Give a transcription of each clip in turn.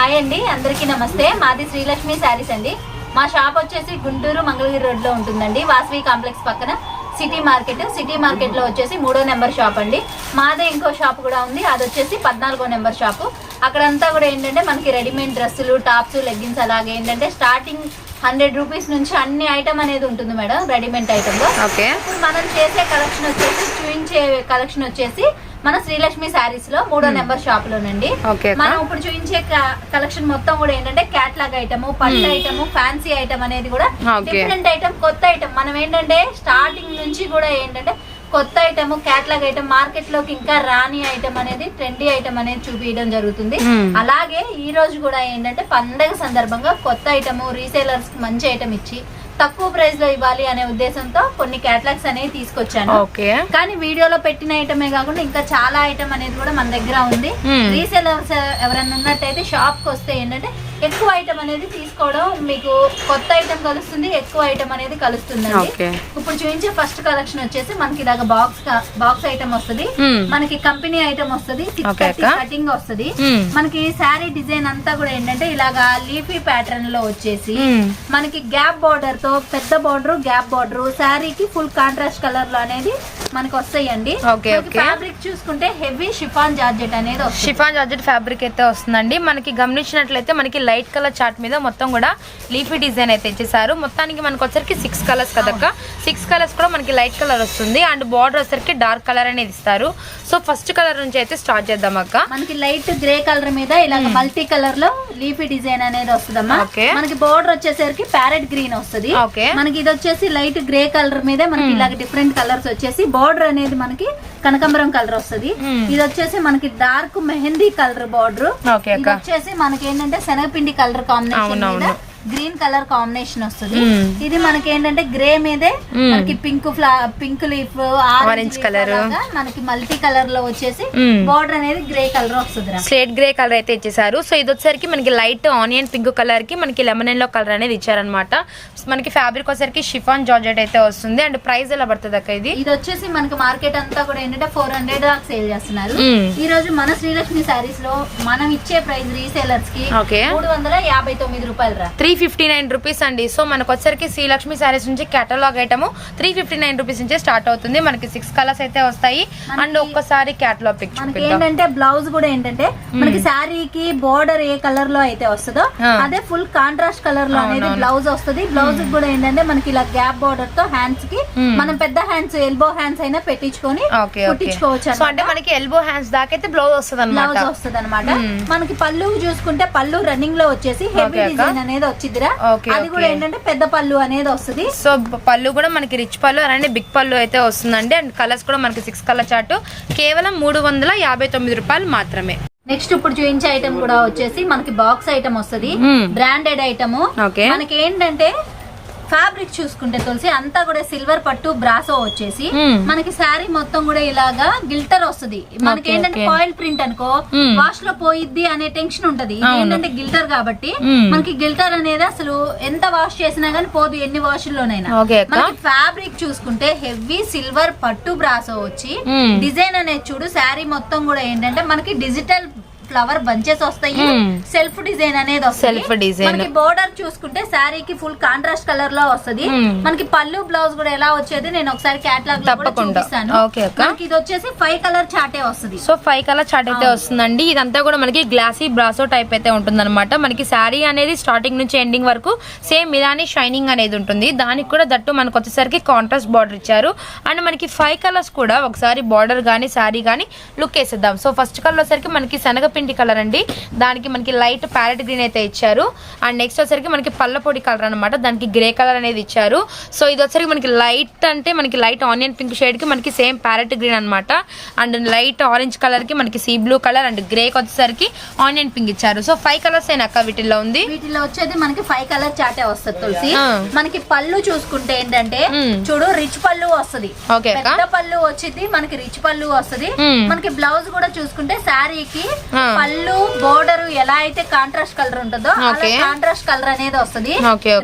Hi అండి అందరికీ నమస్తే. మాది శ్రీలక్ష్మి శారీస్ అండి. మా షాప్ వచ్చేసి గుంటూరు మంగళగిరి రోడ్లో ఉంటుందండి. వాసవి కాంప్లెక్స్ పక్కన సిటీ మార్కెట్. సిటీ మార్కెట్లో వచ్చేసి మూడో నెంబర్ షాప్ అండి. మాదే ఇంకో షాప్ కూడా ఉంది. అది వచ్చేసి పద్నాలుగో నెంబర్ షాపు. అక్కడంతా కూడా ఏంటంటే మనకి రెడీమేడ్ డ్రెస్సులు టాప్స్ లెగ్గిన్స్ అలాగే ఏంటంటే స్టార్టింగ్ హండ్రెడ్ రూపీస్ నుంచి అన్ని ఐటమ్ అనేది ఉంటుంది మేడం రెడీమేడ్ ఐటమ్లో ఓకే. ఇప్పుడు మనం చేసే కలెక్షన్ వచ్చేసి చూపించే కలెక్షన్ వచ్చేసి మన శ్రీలక్ష్మి శారీస్లో మూడో నెంబర్ షాప్ లోనండి ఓకే అక్క. మనం ఇప్పుడు చూపించే కలెక్షన్ మొత్తం కూడా ఏంటంటే క్యాట్లాగ్ ఐటమ్ పట్టు ఐటమ్ ఫ్యాన్సీ ఐటమ్ అనేది కూడా. డిఫరెంట్ ఐటమ్ కొత్త ఐటమ్ మనం ఏంటంటే స్టార్టింగ్ నుంచి కూడా ఏంటంటే కొత్త ఐటమ్ క్యాట్లాగ్ ఐటమ్ మార్కెట్లోకి ఇంకా రాని ఐటమ్ అనేది ట్రెండీ ఐటమ్ అనేది చూపించడం జరుగుతుంది Hmm. అలాగే ఈ రోజు కూడా ఏంటంటే పండగ సందర్భంగా కొత్త ఐటమ్ రీసేలర్స్ మంచి ఐటమ్ ఇచ్చి తక్కువ ప్రైస్లో ఇవ్వాలి అనే ఉద్దేశంతో కొన్ని క్యాట్లాగ్స్ అనేవి తీసుకొచ్చాను కానీ వీడియోలో పెట్టిన ఐటమే కాకుండా ఇంకా చాలా ఐటమ్ అనేది కూడా మన దగ్గర ఉంది Hmm. రీసేలర్స్ ఎవరైనా ఉన్నట్టయితే షాప్కి వస్తే ఏంటంటే ఎక్కువ ఐటమ్ అనేది తీసుకోవడం మీకు కొత్త ఐటమ్ కలుస్తుంది ఎక్కువ ఐటమ్ అనేది కలుస్తుందండి ఓకే ఇప్పుడు చూపించే ఫస్ట్ కలెక్షన్ వచ్చేసి మనకి ఇలాగ బాక్స్ బాక్స్ ఐటమ్ వస్తుంది Hmm. మనకి కంపెనీ ఐటమ్ వస్తుంది. కటింగ్ వస్తుంది Hmm. మనకి శారీ డిజైన్ అంతా కూడా ఏంటంటే ఇలాగా లీఫీ ప్యాటర్న్లో వచ్చేసి Hmm. మనకి గ్యాప్ బార్డర్తో పెద్ద బార్డర్ గ్యాప్ బార్డర్. శారీకి ఫుల్ కాంట్రాస్ట్ కలర్లో అనేది మనకి వస్తాయండి. ఫ్యాబ్రిక్ చూసుకుంటే హెవీ షిఫాన్ జార్జెట్ అనేది షిఫాన్ జార్జెట్ ఫ్యాబ్రిక్ అయితే వస్తుందండి. మనకి గమనించినట్లయితే మనకి లైట్ కలర్ చార్ట్ మీద మొత్తం కూడా లీఫీ డిజైన్ అయితే ఇచ్చేసారు మొత్తానికి మనకి వచ్చరికి సిక్స్ కలర్స్ కదక్క. సిక్స్ కలర్స్ కూడా మనకి లైట్ కలర్ వస్తుంది. అండ్ బార్డర్ వచ్చరికి డార్క్ కలర్ అనేది ఇస్తారు. సో ఫస్ట్ కలర్ నుంచి అయితే స్టార్ట్ చేద్దాం అక్క. మనకి లైట్ గ్రే కలర్ మీద ఇలా మల్టీ కలర్లో లీఫీ డిజైన్ అనేది వస్తుందమ్మా. మనకి బోర్డర్ వచ్చేసరికి ప్యారెట్ గ్రీన్ వస్తుంది. మనకి ఇది వచ్చేసి లైట్ గ్రే కలర్ మీద మనకి ఇలాగ డిఫరెంట్ కలర్స్ వచ్చేసి బోర్డర్ అనేది మనకి కనకాంబరం కలర్ వస్తుంది. Hmm. ఇది వచ్చేసి మనకి డార్క్ మెహందీ కలర్ బోర్డర్. ఇది వచ్చేసి మనకి ఏంటంటే శనగపిండి కలర్ కాంబినేషన్. మీద గ్రీన్ కలర్ కాంబినేషన్ వస్తుంది. ఇది మనకి ఏంటంటే గ్రే మీదే. మనకి పింక్ ఫ్లా పింక్ లీఫ్ Orange colour. మనకి మల్టీ కలర్లో వచ్చేసి. బోర్డర్ అనేది గ్రే కలర్ వస్తుంది స్లేట్ గ్రే కలర్ అయితే ఇచ్చేసారు సో ఇది వచ్చేసరికి మనకి లైట్ ఆనియన్ పింక్ కలర్కి మనకి లెమన్ ఎల్లో కలర్ అనేది ఇచ్చారనమాట మనకి ఫ్యాబ్రిక్ వచ్చేసరికి షిఫాన్ జార్జెట్ అయితే వస్తుంది అండ్ ప్రైస్ ఎలా పడుతుంది అక్క ఇది ఇది వచ్చేసి మనకి మార్కెట్ అంతా కూడా ఏంటంటే ఫోర్ హండ్రెడ్ దాకా సేల్ చేస్తున్నారు. ఈ రోజు మన శ్రీలక్ష్మి సారీస్లో మనం ఇచ్చే ప్రైస్ రీసేలర్స్కి మూడు వందల యాభై తొమ్మిది రూపాయలు రా త్రీ ఫిఫ్టీ నైన్ రూపీస్ అండి సో మనకు వచ్చరికి శ్రీలక్ష్మి శారీస్ నుంచి catalogue item three fifty nine rupees నుంచి స్టార్ట్ అవుతుంది మనకి సిక్స్ కలర్స్ అయితే వస్తాయి అండ్ ఒక్కసారి కేటలాగ్ పిక్ ఏంటంటే బ్లౌజ్ కూడా ఏంటంటే మనకి శారీకి బోర్డర్ ఏ కలర్లో అయితే వస్తుందో. అదే ఫుల్ కాంట్రాస్ట్ కలర్లో అనేది. బ్లౌజ్ వస్తుంది బ్లౌజ్ కూడా ఏంటంటే మనకి ఇలా గ్యాప్ బోర్డర్తో హ్యాండ్స్కి Hmm. మనం పెద్ద హ్యాండ్స్ ఎల్బో హ్యాండ్స్ అయినా పెట్టించుకొని కుట్టించుకోవచ్చు సో అంటే. మనకి ఎల్బో హ్యాండ్స్ దాకా అయితే బ్లౌజ్ వస్తుంది బ్లౌజ్ అనమాట వస్తుంది అనమాట. మనకి పళ్ళు చూసుకుంటే పళ్ళు రన్నింగ్లో వచ్చేసి హెవీ. డిజైన్ అనేది వచ్చిద్దిరా? అది కూడా. ఏంటంటే పెద్ద పళ్ళు అనేది వస్తుంది. సో పళ్ళు కూడా మనకి రిచ్ పళ్ళు అలానే బిగ్ పళ్ళు అయితే వస్తుందండి. అండ్ కలర్స్ కూడా మనకి సిక్స్ కలర్ చార్ట్ కేవలం మూడు వందల యాభై తొమ్మిది రూపాయలు మాత్రమే. నెక్స్ట్ ఇప్పుడు చూపించే ఐటమ్ కూడా వచ్చేసి మనకి బాక్స్ ఐటమ్ వస్తుంది. Branded item. మనకి ఏంటంటే ఫ్యాబ్రిక్ చూసుకుంటే తులసి అంతా కూడా సిల్వర్ పట్టు బ్రాసో వచ్చేసి మ్మ్. మనకి శారీ మొత్తం కూడా ఇలాగా గిల్టర్ వస్తుంది మనకి ఏంటంటే. ఫాయిల్ ప్రింట్ అనుకో. వాష్లో పోయిద్ది అనే టెన్షన్ ఉంటది. ఏంటంటే గిల్టర్ కాబట్టి మ్మ్. మనకి గిల్టర్ అనేది అసలు ఎంత వాష్ చేసినా గానీ పోదు ఎన్ని ఓకే అక్క. మనకి ఫ్యాబ్రిక్ చూసుకుంటే హెవీ సిల్వర్ పట్టు బ్రాసో వచ్చి. డిజైన్ అనేది చూడు శారీ మొత్తం కూడా ఏంటంటే మనకి డిజిటల్ ఫ్లవర్ బంచెస్ వస్తాయి. సెల్ఫ్ డిజైన్ అనేది వస్తుంది. Self design. మనకి బోర్డర్ చూసుకుంటే శారీకి ఫుల్ కాంట్రాస్ట్ కలర్లో వస్తుంది. మనకి పళ్ళు బ్లౌజ్ కూడా ఎలా వచ్చేది నేను ఒకసారి కూడా తప్పకుండా. మనకి ఇది వచ్చేసి ఫైవ్ కలర్ చాటే వస్తుంది. సో ఫైవ్ కలర్ చార్ట్ అయితే వస్తుందండి. ఇదంతా కూడా మనకి గ్లాసీ బ్రాసో టైప్ అయితే ఉంటుందన్నమాట. మనకి శారీ అనేది స్టార్టింగ్ నుంచి ఎండింగ్ వరకు సేమ్ ఇలానే షైనింగ్ అనేది ఉంటుంది. దానికి కూడా దట్టు మనకు వచ్చేసరికి కాంట్రాస్ట్ బార్డర్ ఇచ్చారు. అండ్ మనకి ఫైవ్ కలర్స్ కూడా ఒకసారి బార్డర్ కానీ శారీ కానీ లుక్ వేసేద్దాం. సో ఫస్ట్ కలర్ వచ్చేసరికి మనకి శనగపిండి కలర్ అండి. దానికి మనకి లైట్ ప్యారెట్ గ్రీన్ అయితే ఇచ్చారు. అండ్ నెక్స్ట్ వచ్చేసరికి మనకి పల్లపొడి కలర్ అనమాట దానికి గ్రే కలర్ అనేది ఇచ్చారు. సో ఇది వచ్చేసరికి మనకి లైట్ అంటే మనకి లైట్ ఆనియన్ పింక్ షేడ్కి మనకి సేమ్ ప్యారెట్ గ్రీన్ అనమాట అండ్ లైట్ ఆరెంజ్ కలర్కి మనకి sea blue colour and grey వచ్చేసరికి ఆనియన్ పింక్ ఇచ్చారు. సో ఫైవ్ కలర్స్ అయినా అక్క వీటిల్లో ఉంది? వీటిలో వచ్చేది మనకి ఫైవ్ కలర్ చాటే వస్తుంది తులసి. మనకి పళ్ళు చూసుకుంటే ఏంటంటే. చూడు రిచ్ పళ్ళు వస్తుంది. పెద్ద పళ్ళు వచ్చింది మనకి రిచ్ పళ్ళు వస్తుంది. మనకి బ్లౌజ్ కూడా చూసుకుంటే శారీకి. పళ్ళు బోర్డర్ ఎలా అయితే కాంట్రాస్ట్ కలర్ ఉంటుందో అలా. కాంట్రాస్ట్ కలర్ అనేది వస్తుంది.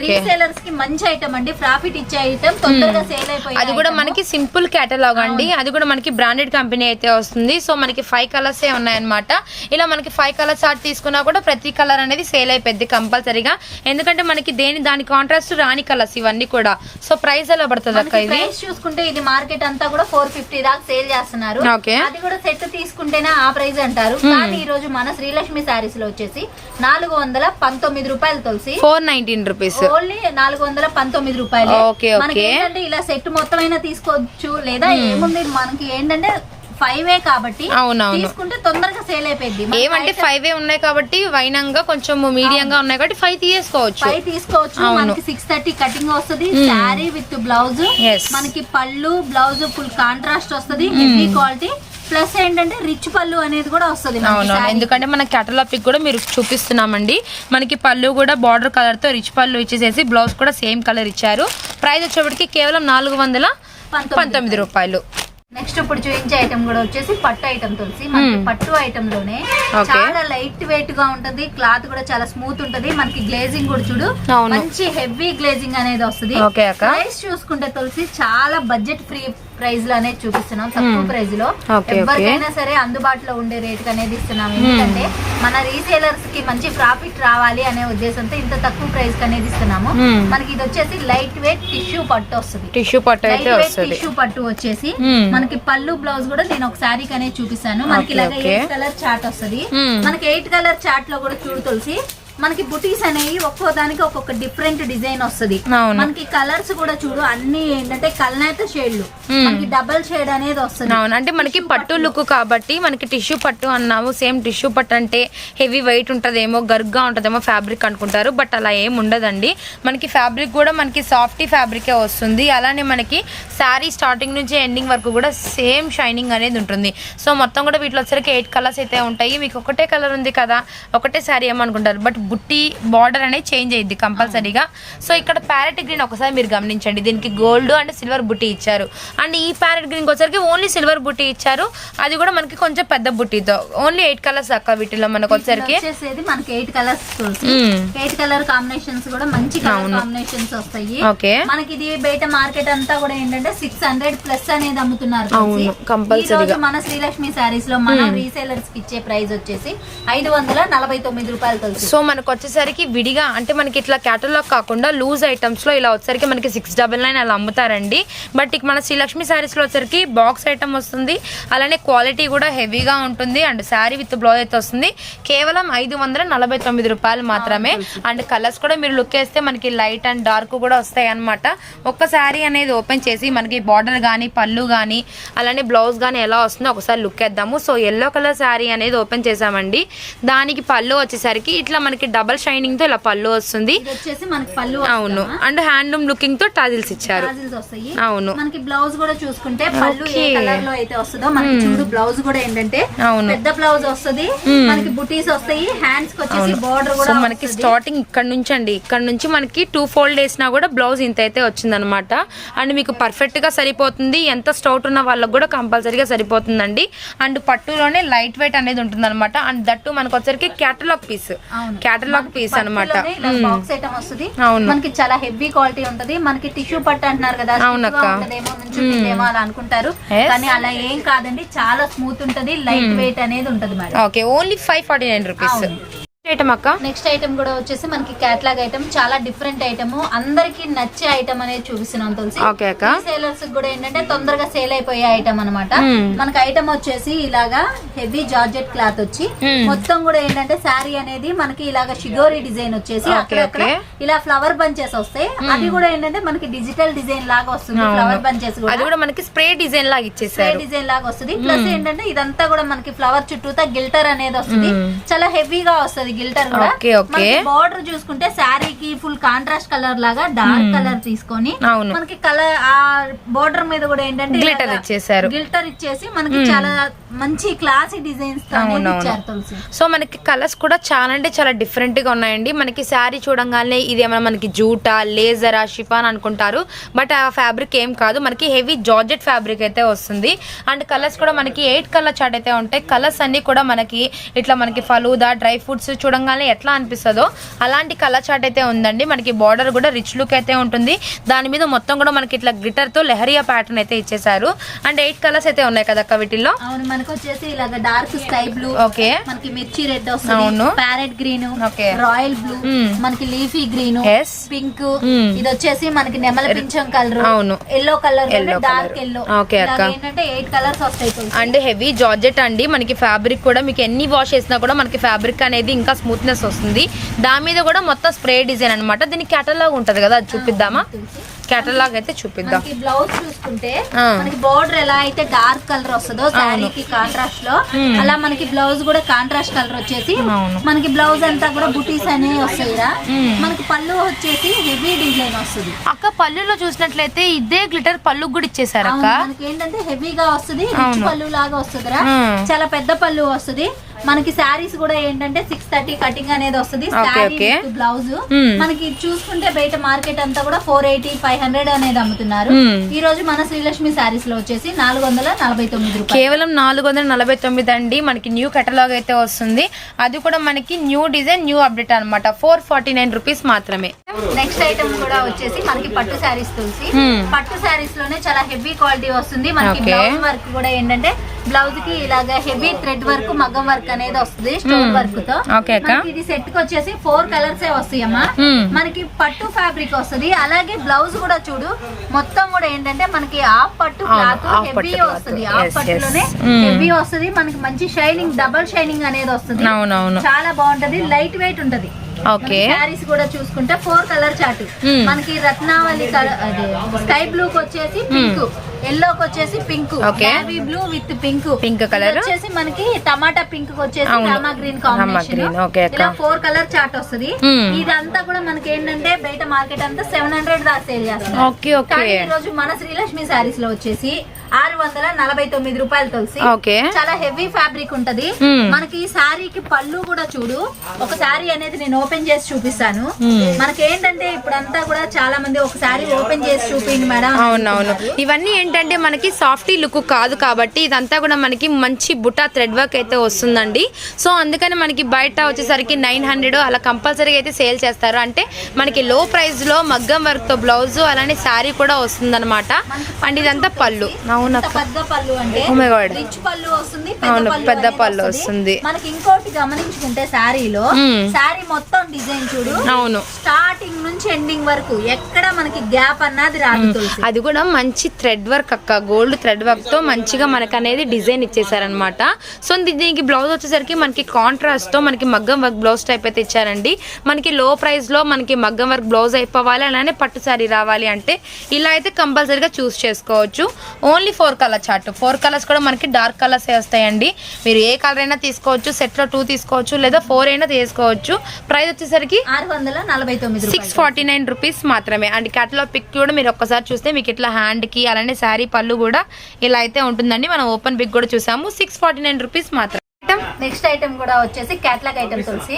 రీసేలర్స్కి మంచి ఐటమ్ అండి. ప్రాఫిట్ ఇచ్చే ఐటమ్ తొందరగా సేల్ అయిపోయి అది కూడా మనకి సింపుల్ కేటలాగ్ అండి. అది కూడా మనకి బ్రాండెడ్ కంపెనీ అయితే వస్తుంది. సో మనకి ఫైవ్ కలర్స్ ఏ ఉన్నాయన్నమాట. ఇలా మనకి ఫైవ్ కలర్స్ ఆర్ట్ తీసుకున్నా కూడా ప్రతి కలర్ అనేది సేల్ అయిపోద్ది కంపల్సరీగా. ఎందుకంటే మనకి దేని దాని కాంట్రాస్ట్ రాని కలర్స్ ఇవన్నీ కూడా. సో ప్రైస్ ఎలా పడుతుంది అక్క ఇది? చూసుకుంటే ఇది మార్కెట్ అంతా కూడా ఫోర్ ఫిఫ్టీ దాకా సేల్ చేస్తున్నారు. అది కూడా సెట్ తీసుకుంటేనే ఆ ప్రైస్ అంటారు. కానీ ఈ రోజు మన శ్రీలక్ష్మి శారీస్లో వచ్చేసి నాలుగు వందల పంతొమ్మిది రూపాయలు Tulasi. Four nineteen rupees. Only నాలుగు వందల పంతొమ్మిది రూపాయలు. ఓకే, మనకి. ఏంటంటే ఇలా సెట్ మొత్తం అయినా తీసుకోవచ్చు లేదా ఏముంది మనకి ఏంటంటే ఫైవ్ ఏ కాబట్టి తీసుకుంటే తొందరగా సేల్ అయిపోయింది ఏమంటే ఫైవ్ ఏ ఉన్నాయి కాబట్టి వైనంగా కొంచెం మీడియంగా ఉన్నాయి కాబట్టి ఫైవ్ తీసుకోవచ్చు. ఫైవ్ తీసుకోవచ్చు. మనకి సిక్స్ థర్టీ కటింగ్ వస్తుంది శారీ విత్ బ్లౌజ్. మనకి పళ్ళు బ్లౌజ్ ఫుల్ కాంట్రాస్ట్ వస్తుంది హెవీ క్వాలిటీ ప్లస్ ఏంటంటే రిచ్ పళ్ళు అనేది కూడా వస్తుంది. ఎందుకంటే మన కేటలాగ్ కూడా మీరు చూపిస్తున్నామండి. మనకి పళ్ళు కూడా బార్డర్ కలర్తో రిచ్ పళ్ళు ఇచ్చేసేసి బ్లౌజ్ కూడా సేమ్ కలర్ ఇచ్చారు. ప్రైస్ వచ్చేప్పటికి కేవలం నాలుగు వందల పంతొమ్మిది. రూపాయలు. నెక్స్ట్ ఇప్పుడు చూపించే ఐటమ్ కూడా వచ్చేసి పట్టు ఐటమ్ తులసి. మనకి పట్టు ఐటమ్లోనే. చాలా లైట్ వెయిట్గా ఉంటది. క్లాత్ కూడా చాలా స్మూత్ ఉంటది. మనకి గ్లేజింగ్ కూడా చూడు. మంచి హెవీ గ్లేజింగ్ అనేది వస్తుంది. ప్రైస్ చూసుకుంటే తులసి చాలా బడ్జెట్ ఫ్రీ ప్రైస్లో అనేది చూపిస్తున్నాం. తక్కువ ప్రైస్లో ఓకే, ఎవరికైనా సరే అందుబాటులో ఉండే రేట్ అనేది ఇస్తున్నాం. ఎందుకంటే మన రీసేలర్స్కి మంచి ప్రాఫిట్ రావాలి అనే ఉద్దేశంతో ఇంత తక్కువ ప్రైస్ అనేది ఇస్తున్నాము. Hmm. మనకి ఇది వచ్చేసి లైట్ వెయిట్ టిష్యూ పట్టు వస్తుంది. టిష్యూ పట్టు అయితే లైట్ వెయిట్ వస్తుంది. టిష్యూ పట్టు వచ్చేసి Hmm. మనకి పళ్ళు బ్లౌజ్ కూడా నేను ఒక శారీ అనేది చూపిస్తాను. మనకి ఇలాగ. ఎయిట్ కలర్ చాట్ వస్తుంది. Hmm. మనకి ఎయిట్ కలర్ చాట్లో కూడా చూడు తులసి. మనకి బుటీస్ అనేవి ఒక్కో దానికి ఒక్కొక్క డిఫరెంట్ డిజైన్ వస్తుంది. అవును. మనకి కలర్స్ కూడా చూడు అన్ని ఏంటంటే కల్నేత షేడ్లు. మనకి డబల్ షేడ్ అనేది వస్తుంది. అవును. అంటే మనకి పట్టు లుక్ కాబట్టి మనకి టిష్యూ పట్టు అన్నాము. సేమ్ టిష్యూ పట్టు అంటే హెవీ వెయిట్ ఉంటుందేమో గరుగ్గా ఉంటుందేమో ఫ్యాబ్రిక్ అనుకుంటారు. బట్ అలా ఏం ఉండదండి. మనకి ఫ్యాబ్రిక్ కూడా మనకి సాఫ్టీ ఫ్యాబ్రికే వస్తుంది. అలానే మనకి శారీ స్టార్టింగ్ నుంచి ఎండింగ్ వరకు కూడా సేమ్ షైనింగ్ అనేది ఉంటుంది. సో మొత్తం కూడా వీటిలో వచ్చరికి ఎయిట్ కలర్స్ అయితే ఉంటాయి. మీకు ఒకటే కలర్ ఉంది కదా ఒకటే శారీ ఏమనుకుంటారు బట్ బుట్టి బార్డర్ అనేది చేంజ్ అయ్యింది కంపల్సరీగా. సో ఇక్కడ ప్యారెట్ గ్రీన్ ఒకసారి మీరు గమనించండి. దీనికి గోల్డ్ అండ్ సిల్వర్ బుట్టి ఇచ్చారు. అండ్ ఈ ప్యారెట్ గ్రీన్ వచ్చరికి ఓన్లీ సిల్వర్ బుట్టి ఇచ్చారు. అది కూడా మనకి కొంచెం పెద్ద బుట్టితో. ఓన్లీ ఎయిట్ కలర్స్ అక్క వీటిలో మనకు వచ్చరికి మనకి eight colours. Eight colour combinations కూడా మంచి కాంబినేషన్స్ వస్తాయి. ఓకే. మనకి ఇది బయట మార్కెట్ అంతా కూడా ఏంటంటే సిక్స్ హండ్రెడ్ ప్లస్ అనేది అమ్ముతున్నారు అవును, మన శ్రీలక్ష్మి శారీస్లో మన రీసేలర్స్కి ఇచ్చే ప్రైస్ వచ్చేసి ఐదు వందల నలభై తొమ్మిది రూపాయలు సో మనకు వచ్చేసరికి విడిగా అంటే మనకి ఇట్లా క్యాటలాగ్ కాకుండా లూజ్ ఐటమ్స్లో ఇలా వచ్చేసరికి మనకి సిక్స్ డబల్ నైన్ అలా అమ్ముతారండి. బట్ ఇక మన శ్రీలక్ష్మి శారీస్లో వచ్చేసరికి బాక్స్ ఐటమ్ వస్తుంది. అలానే క్వాలిటీ కూడా హెవీగా ఉంటుంది. అండ్ శారీ విత్ బ్లౌజ్ అయితే వస్తుంది. కేవలం ఐదు వందల నలభై తొమ్మిది రూపాయలు మాత్రమే. అండ్ కలర్స్ కూడా మీరు లుక్ వేస్తే మనకి లైట్ అండ్ డార్క్ కూడా వస్తాయి అనమాట ఒక్క శారీ అనేది ఓపెన్ చేసి మనకి బార్డర్ కానీ పళ్ళు కానీ అలానే బ్లౌజ్ కానీ ఎలా వస్తుందో ఒకసారి లుక్ వేద్దాము సో ఎల్లో కలర్ శారీ అనేది ఓపెన్ చేసామండి దానికి పళ్ళు వచ్చేసరికి ఇట్లా మనకి డబల్ షైనింగ్తో ఇలా పళ్ళు వస్తుంది. మనకి అవును. అండ్ హ్యాండ్లూమ్ లుకింగ్తో టాజిల్స్ ఇచ్చారు అవును. మనకి బ్లౌజ్ కూడా చూసుకుంటే పళ్ళు ఏ Okay. కలర్లో అయితే వస్తుందో మనకి చూడు బ్లౌజ్ కూడా ఏంటంటే అవును. పెద్ద బ్లౌజ్ వస్తుంది. మనకి బుటీస్ వస్తాయి. హ్యాండ్స్కి వచ్చేసి బార్డర్ కూడా మనకి. స్టార్టింగ్ ఇక్కడ నుంచి అండి ఇక్కడ నుంచి మనకి టూ ఫోల్డ్ వేసినా కూడా బ్లౌజ్ ఇంత అయితే వచ్చిందనమాట అండ్ మీకు పర్ఫెక్ట్గా సరిపోతుంది. ఎంత స్టౌట్ ఉన్న వాళ్ళకి కూడా కంపల్సరీగా సరిపోతుందండి. అండ్ పట్టులోనే లైట్ వెయిట్ అనేది ఉంటుంది అనమాట అండ్ దట్టు మనకు వచ్చరికి క్యాటలాగ్ పీస్. క్యాటలాగ్ పీస్ అనమాట బాక్స్ ఐటమ్ వస్తుంది. మనకి చాలా హెవీ క్వాలిటీ ఉంటది. మనకి టిష్యూ పట్టు అంటున్నారు కదా అలా అనుకుంటారు. కానీ అలా ఏం కాదండి చాలా స్మూత్ ఉంటది లైట్ వెయిట్ అనేది ఉంటది madam. Okay only five forty nine rupees. Item అక్క. నెక్స్ట్ ఐటమ్ కూడా వచ్చేసి మనకి క్యాట్లాగ్ ఐటమ్ చాలా డిఫరెంట్ ఐటమ్ అందరికి నచ్చే ఐటమ్ అనేది చూపిస్తున్నాం తులసి. సేలర్స్ కూడా ఏంటంటే తొందరగా సేల్ అయిపోయే ఐటమ్ అన్నమాట. Hmm. మనకి ఐటమ్ వచ్చేసి ఇలాగా హెవీ జార్జెట్ క్లాత్ వచ్చి Hmm. మొత్తం కూడా ఏంటంటే శారీ అనేది మనకి ఇలాగా షిగోరి డిజైన్ వచ్చేసి అక్కడక్కడ. ఇలా ఫ్లవర్ బంచెస్ వస్తాయి. అది కూడా ఏంటంటే మనకి డిజిటల్ డిజైన్ లాగా వస్తుంది. ఫ్లవర్ బంచెస్ అది కూడా మనకి స్ప్రే డిజైన్ లాగా ఇచ్చేసారు. డిజైన్ లాగా వస్తుంది. ప్లస్ ఏంటంటే ఇదంతా కూడా మనకి ఫ్లవర్ చుట్టూతా గిల్టర్ అనేది వస్తుంది. చాలా హెవీగా వస్తుంది గిల్టర్ Okay, okay. బార్డర్ చూసుకుంటే శారీకి ఫుల్ కాంట్రాస్ట్ కలర్ లాగా డార్క్ కలర్ తీసుకొని అవును. మనకి కలర్ ఆ బోర్డర్ మీద కూడా ఏంటంటే Glitter ఇచ్చేసారు. గిల్టర్ ఇచ్చేసి మనకి చాలా మంచి క్లాసీ డిజైన్స్ సో మనకి కలర్స్ కూడా చాలా అంటే చాలా డిఫరెంట్గా ఉన్నాయండి. మనకి శారీ చూడంగానే ఇది ఏమైనా మనకి జూటా లేజరా షిఫాన్ అనుకుంటారు. బట్ ఆ ఫ్యాబ్రిక్ ఏం కాదు. మనకి హెవీ జార్జెట్ ఫ్యాబ్రిక్ అయితే వస్తుంది. అండ్ కలర్స్ కూడా మనకి ఎయిట్ కలర్ చార్ట్ అయితే ఉంటాయి. కలర్స్ అన్ని కూడా మనకి ఇట్లా మనకి ఫలూదా డ్రై ఫ్రూట్స్ చూడంగానే ఎట్లా అనిపిస్తుందో అలాంటి కలర్ చార్ట్ అయితే ఉందండి మనకి బార్డర్ కూడా రిచ్ లుక్ అయితే ఉంటుంది దాని మీద మొత్తం కూడా మనకి ఇట్లా గ్లిటర్తో లెహరియా ప్యాటర్న్ అయితే ఇచ్చేసారు అండ్ ఎయిట్ కలర్స్ అయితే ఉన్నాయి కదా అక్క వీటిల్లో అవును మనకి వచ్చేసి ఇలాగ డార్క్ స్కై బ్లూ ఓకే మనకి మిర్చి రెడ్ అవును. వస్తుంది parrot green Okay. Royal blue మ్మ్. మనకి లీఫీ గ్రీన్. పింక్. ఇది వచ్చేసి మనకి నెమల పింఛం కలర్ అవును. Yellow colour dark. Yellow Okay, అక్క. ఏంటంటే ఎయిట్ కలర్స్ వస్తాయి. అండ్ హెవీ జార్జెట్ అండి మనకి ఫ్యాబ్రిక్ కూడా మీకు ఎన్ని వాష్ చేసినా కూడా మనకి ఫ్యాబ్రిక్ అనేది ఇంకా స్మూత్నెస్ వస్తుంది. దాని మీద కూడా మొత్తం స్ప్రే డిజైన్ అన్నమాట. దీనికి క్యాటలాగ్ ఉంటుంది కదా అది చూపిద్దామా? తులసి. క్యాటలాగ్ అయితే చూపిద్దాం మనకి బ్లౌజ్ చూసుకుంటే. మనకి బోర్డర్ ఎలా అయితే డార్క్ కలర్ వస్తుందో శారీకి కాంట్రాస్ట్లో అలా మనకి బ్లౌజ్ కూడా కాంట్రాస్ట్ కలర్ వచ్చేసి. మనకి బ్లౌజ్ అంతా కూడా బుటీస్ అనేవి వస్తాయిరా మనకి పళ్ళు వచ్చేసి హెవీ డిజైన్ వస్తుంది అక్క పళ్ళులో చూసినట్లయితే ఇదే గ్లిటర్ పళ్ళు కూడా ఇచ్చేసారు అక్క మనకి ఏంటంటే హెవీగా వస్తుంది. పళ్ళు లాగా వస్తుందిరా. చాలా పెద్ద పళ్ళు వస్తుంది మనకి శారీస్ కూడా ఏంటంటే సిక్స్ థర్టీ కటింగ్ అనేది వస్తుంది శారీ. బ్లౌజ్. మనకి చూసుకుంటే బయట మార్కెట్ అంతా కూడా ఫోర్ ఎయిటీ ఫైవ్ హండ్రెడ్ అనేది అమ్ముతున్నారు. మ్మ్. ఈ రోజు మన శ్రీలక్ష్మి శారీస్లో వచ్చేసి నాలుగు వందల నలభై తొమ్మిది కేవలం నాలుగు వందల నలభై తొమ్మిది అండి. మనకి న్యూ కెటలాగ్ అయితే వస్తుంది. అది కూడా మనకి న్యూ డిజైన్ న్యూ అప్డేట్ అన్నమాట. ఫోర్ ఫార్టీ నైన్ రూపీస్ మాత్రమే. నెక్స్ట్ ఐటమ్ కూడా వచ్చేసి మనకి పట్టు శారీస్ తులసి. పట్టు శారీస్లోనే చాలా హెవీ క్వాలిటీ వస్తుంది. మనకి. బ్లౌజ్ వర్క్ కూడా ఏంటంటే బ్లౌజ్కి ఇలాగా హెవీ థ్రెడ్ వర్క్ మగ్గం వర్క్ అనేది వస్తుంది స్టోన్ వర్క్తో. ఇది సెట్కి వచ్చేసి ఫోర్ కలర్స్ ఏ వస్తాయమ్మా. మ్మ్. మనకి పట్టు ఫ్యాబ్రిక్ వస్తుంది. అలాగే బ్లౌజ్ కూడా చూడు మొత్తం కూడా ఏంటంటే మనకి హాఫ్ పట్టు క్లాత్ హెవీ వస్తుంది. Yes, పట్టులోనే. హెవీ వస్తుంది. మనకి మంచి షైనింగ్ డబల్ షైనింగ్ అనేది వస్తుంది. చాలా బాగుంటది. లైట్ వెయిట్ ఉంటది. ఓకే. శారీస్ కూడా చూసుకుంటే ఫోర్ కలర్ చార్ట్. మనకి రత్నావళి కలర్ అదే స్కై బ్లూ వచ్చేసి పింక్ ఎల్లో కి వచ్చేసి pink. Navy blue with pink Pink colour. వచ్చేసి మనకి టమాటా పింక్ వచ్చేసి. రామా గ్రీన్ కాంబినేషన్. ఇలా ఫోర్ కలర్ చార్ట్ వస్తుంది. ఇదంతా కూడా మనకి ఏంటంటే బయట మార్కెట్ అంతా సెవెన్ హండ్రెడ్ దాకా సేల్ కానీ ఈ రోజు మన శ్రీలక్ష్మి శారీస్లో వచ్చేసి ఆరు వందల నలభై తొమ్మిది రూపాయలు తులసి. ఓకే. చాలా హెవీ ఫ్యాబ్రిక్ ఉంటది. మనకి ఈ శారీకి పళ్ళు కూడా చూడు. ఒక శారీ అనేది నేను ఓపెన్ చేసి చూపిస్తాను. మనకి ఏంటంటే ఇప్పుడంతా కూడా చాలా మంది ఒక శారీ ఓపెన్ చేసి చూపిండి మేడం అవునవును. ఇవన్నీ ఏంటంటే మనకి సాఫ్టీ లుక్ కాదు కాబట్టి ఇదంతా కూడా మనకి మంచి బుట్టా థ్రెడ్ వర్క్ అయితే వస్తుందండి. సో అందుకని మనకి బయట వచ్చేసరికి నైన్ హండ్రెడ్ అలా కంపల్సరీగా అయితే సేల్ చేస్తారు. అంటే మనకి లో ప్రైస్లో మగ్గం వర్క్తో బ్లౌజ్ అలానే శారీ కూడా వస్తుందన్నమాట. అండ్ ఇదంతా పళ్ళు. పెద్ద పళ్ళు అంటే. రిచ్ పళ్ళు వస్తుంది అవును, పెద్ద పళ్ళు వస్తుంది. మనకి ఇంకోటి గమనించుకుంటే శారీలో. శారీ మొత్తం డిజైన్ చూడు. అవును. స్టార్టింగ్ నుంచి ఎండింగ్ వరకు ఎక్కడ మనకి గ్యాప్ అన్నది రాదు అది కూడా మంచి థ్రెడ్ వర్క్ అక్క గోల్డ్ థ్రెడ్ వర్క్తో మంచిగా మనకు అనేది డిజైన్ ఇచ్చేసారనమాట సో దీనికి బ్లౌజ్ వచ్చేసరికి మనకి కాంట్రాస్ట్తో మనకి మగ్గం వర్క్ బ్లౌజ్ టైప్ అయితే ఇచ్చారండి. మనకి లో ప్రైస్లో మనకి మగ్గం వర్క్ బ్లౌజ్ అయిపోవాలి అలానే పట్టు సారీ రావాలి అంటే ఇలా అయితే కంపల్సరీగా చూస్ చేసుకోవచ్చు. Only four colour chart. Four colours కూడా మనకి డార్క్ కలర్స్ వస్తాయండి. మీరు ఏ కలర్ అయినా తీసుకోవచ్చు సెట్లో టూ తీసుకోవచ్చు లేదా ఫోర్ అయినా తీసుకోవచ్చు. ప్రైస్ వచ్చేసరికి ఆరు వందల నలభై తొమ్మిది సిక్స్. ఫార్టీ నైన్ రూపీస్ మాత్రమే. అండ్ క్యాటలాగ్ పిక్ కూడా మీరు ఒక్కసారి చూస్తే మీకు ఇట్లా హ్యాండ్కి అలానే శారీ పళ్ళు కూడా ఇలా అయితే ఉంటుందండి. మనం ఓపెన్ పిక్ కూడా చూసాము. సిక్స్ ఫార్టీ నైన్ రూపీస్ మాత్రమే. నెక్స్ట్ ఐటమ్ కూడా వచ్చేసి క్యాట్లాగ్ ఐటమ్ తులసి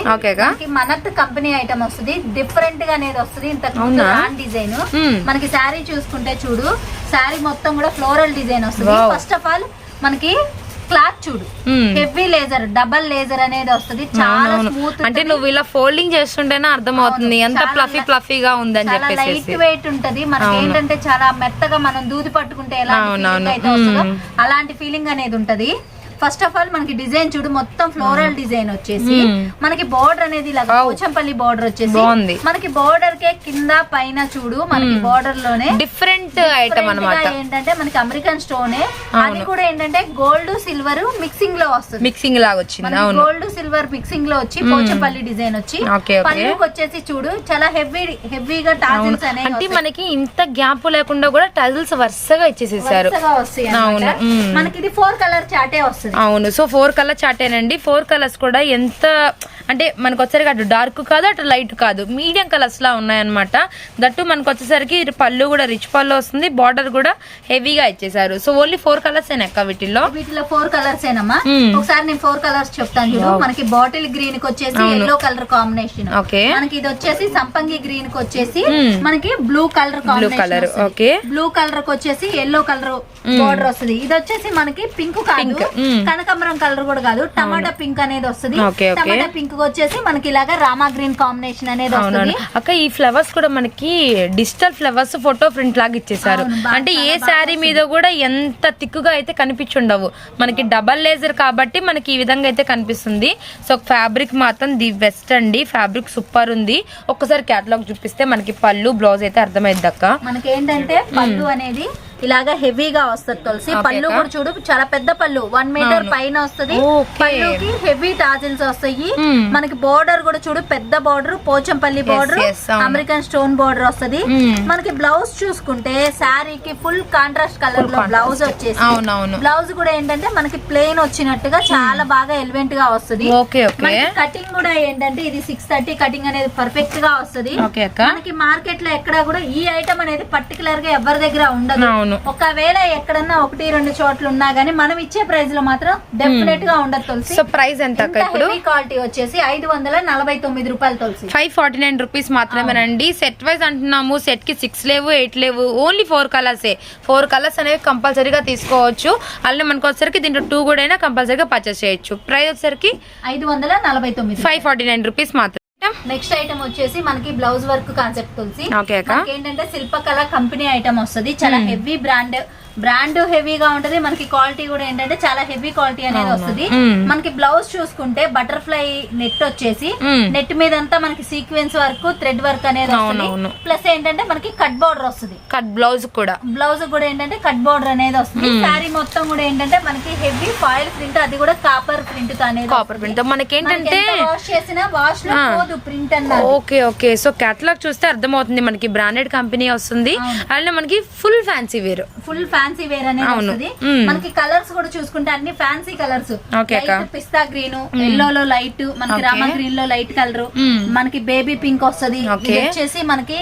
మనత్ కంపెనీ ఐటమ్ వస్తుంది డిఫరెంట్గా అనేది వస్తుంది ఇంత అవునా? Design Hmm. మనకి శారీ చూసుకుంటే చూడు శారీ మొత్తం కూడా ఫ్లోరల్ డిజైన్ వస్తుంది. ఫస్ట్ ఆఫ్ ఆల్ మనకి క్లాత్ చూడు Hmm. Heavy laser double laser అనేది వస్తుంది చాలా. స్మూత్ అంటే నువ్వు ఇలా ఫోల్డింగ్ చేస్తుంటేనే. ఎంత చాలా ఫ్లఫీ ల- ఫ్లఫీగా ఉందని చాలా లైట్ వెయిట్ ఉంటది మనకి. ఏంటంటే చాలా మెత్తగా మనం దూది పట్టుకుంటే ఎలా మ్మ్. అలాంటి ఫీలింగ్ అనేది ఉంటది ఫస్ట్ ఆఫ్ ఆల్ మనకి డిజైన్ చూడు మొత్తం ఫ్లోరల్ డిజైన్ వచ్చేసి మ్మ్. మనకి బోర్డర్ అనేది ఇలా. పోచంపల్లి బోర్డర్ వచ్చేసి. మనకి బోర్డర్ కే కింద పైన చూడు మనకి బోర్డర్లోనే డిఫరెంట్ ఐటమ్ అనమాట ఏంటంటే మనకి అమెరికన్ స్టోనే అది. కూడా ఏంటంటే గోల్డ్ సిల్వర్ మిక్సింగ్లో వస్తుంది. మిక్సింగ్ లాగా వచ్చింది. గోల్డ్ సిల్వర్ మిక్సింగ్లో వచ్చి పోచంపల్లి డిజైన్ వచ్చి. పళ్ళుకి వచ్చేసి చూడు చాలా హెవీ హెవీగా టాజిల్స్ అంటే అనేవి మనకి ఇంత గ్యాప్ లేకుండా కూడా టజిల్స్ వరుసగా ఇచ్చేసేసారు. వరుసగా వస్తాయి. మనకి ఇది ఫోర్ కలర్ చాటే వస్తుంది. వస్తుంది. అవును. సో ఫోర్ కలర్ చాటేనండి ఫోర్ కలర్స్ కూడా ఎంత అంటే మనకు వచ్చేసరికి అటు డార్క్ కాదు అటు లైట్ కాదు. మీడియం కలర్స్ లా ఉన్నాయన్నమాట. దట్టు మనకు వచ్చేసరికి పళ్ళు కూడా రిచ్ పళ్ళు వస్తుంది. బార్డర్ కూడా హెవీగా ఇచ్చేసారు సో ఓన్లీ ఫోర్ కలర్స్ ఏనక్క వీటిల్లో? వీటిలో ఫోర్ కలర్స్ ఏనమ్మా? మ్మ్. ఒకసారి నేను ఫోర్ కలర్స్ చెప్తాను చూడు. మనకి బాటిల్ గ్రీన్కి వచ్చేసి ఎల్లో కలర్ కాంబినేషన్ ఓకే. మనకి ఇది వచ్చేసి సంపంగి గ్రీన్కి వచ్చేసి. మనకి blue colour blue colour okay. Blue కలర్కి వచ్చేసి ఎల్లో కలర్ బోర్డర్ వస్తుంది. ఇది వచ్చేసి మనకి పింక్ కాదు. మ్మ్. కనకాంబరం కలర్ కూడా కాదు టమాటా పింక్ అనేది వస్తుంది. టమాటా పింక్ వచ్చేసి మనకి ఇలాగా రామా గ్రీన్ కాంబినేషన్ అనేది వస్తుంది. అక్క ఈ ఫ్లవర్స్ కూడా మనకి డిజిటల్ ఫ్లవర్స్ ఫోటో ప్రింట్ లాగా ఇచ్చేసారు అంటే ఏ శారీ మీద కూడా ఎంత తిక్కుగా అయితే కనిపించుండవు. మనకి డబల్ లేజర్ కాబట్టి మనకి ఈ విధంగా అయితే కనిపిస్తుంది. సో ఫ్యాబ్రిక్ మాత్రం ది బెస్ట్ అండి. ఫ్యాబ్రిక్ సూపర్ ఉంది. ఒక్కసారి క్యాటలాగ్ చూపిస్తే మనకి పళ్ళు బ్లౌజ్ అయితే అర్థమైద్ది అక్క. మనకి ఏంటంటే పళ్ళు అనేది ఇలాగా హెవీగా వస్తుంది తులసి. పళ్ళు. కూడా చూడు చాలా పెద్ద పళ్ళు. వన్ మీటర్ పైన వస్తుంది. పళ్ళుకి హెవీ టాజిల్స్ వస్తాయి. మనకి బోర్డర్ కూడా చూడు పెద్ద border Pochampally border. American stone border వస్తుంది. మనకి బ్లౌజ్ చూసుకుంటే శారీకి ఫుల్ కాంట్రాస్ట్ కలర్లో బ్లౌజ్ వచ్చేసి బ్లౌజ్ కూడా ఏంటంటే మనకి ప్లెయిన్ వచ్చినట్టుగా చాలా బాగా ఎలివెంట్గా వస్తుంది. కటింగ్ కూడా ఏంటంటే ఇది సిక్స్ థర్టీ కటింగ్ అనేది పర్ఫెక్ట్గా వస్తుంది. మనకి మార్కెట్లో ఎక్కడా కూడా ఈ ఐటమ్ అనేది పర్టికులర్గా ఎవరి దగ్గర ఉండదు. అవును. ఒకవేళ ఎక్కడన్నా ఒకటి రెండు చోట్ల ఉన్నా గానీ మనం ఇచ్చే ప్రైస్లో మాత్రం డెఫినెట్గా ఉండదు తులసి. సో ప్రైస్ ఎంత ఇప్పుడు? క్వాలిటీ వచ్చేసి ఐదు వందల నలభై తొమ్మిది రూపాయలు Tulasi. Five forty nine rupees మాత్రమేనండి సెట్ వైజ్ అంటున్నాము. సెట్కి సిక్స్ లేవు ఎయిట్ లేవు. ఓన్లీ ఫోర్ కలర్సే ఫోర్ కలర్స్ అనేవి కంపల్సరీగా తీసుకోవచ్చు. అలానే మనకు వచ్చేసరికి దీంట్లో టూ కూడా అయినా కంపల్సరీగా పర్చేస్ చేయొచ్చు. ప్రైస్ వచ్చేసరికి ఐదు వందల నలభై తొమ్మిది ఫైవ్ ఫార్టీ నైన్ రూపీస్ మాత్రం నెక్స్ట్ ఐటమ్ వచ్చేసి మనకి బ్లౌజ్ వర్క్ కాన్సెప్ట్ తులసి. ఏంటంటే శిల్పకళ కంపెనీ ఐటమ్ వస్తుంది. చాలా హెవీ బ్రాండ్ బ్రాండ్ హెవీగా ఉంటది. మనకి క్వాలిటీ కూడా ఏంటంటే చాలా హెవీ క్వాలిటీ అనేది వస్తుంది. మనకి బ్లౌజ్ చూసుకుంటే బటర్ఫ్లై నెట్ వచ్చేసి. నెట్ మీద అంతా మనకి సీక్వెన్స్ వర్క్ థ్రెడ్ వర్క్ అనేది వస్తుంది. ప్లస్ ఏంటంటే మనకి కట్ బోర్డర్ వస్తుంది. కట్ బ్లౌజ్ కూడా. బ్లౌజ్ కూడా ఏంటంటే కట్ బోర్డర్ అనేది వస్తుంది. శారీ మొత్తం కూడా ఏంటంటే మనకి హెవీ ఫాయిల్ ప్రింట్ అది కూడా కాపర్ ప్రింట్తో అనేది కాపర్ ప్రింట్ మనకి ఏంటంటే వాష్ చేసినా వాష్లో పోదు ప్రింట్ అన్నారు ఓకే ఓకే. సో క్యాటలాగ్ చూస్తే అర్థమవుతుంది మనకి బ్రాండెడ్ కంపెనీ వస్తుంది. అలానే మనకి full fancy wear full fancy wear అనేది. వస్తుంది. మనకి కలర్స్ కూడా చూసుకుంటే అన్ని fancy colours. Pista green yellow లో లైట్ మనకి రామ గ్రీన్లో లైట్ కలర్. మనకి బేబీ పింక్ వస్తది. ఇది వచ్చేసి మనకి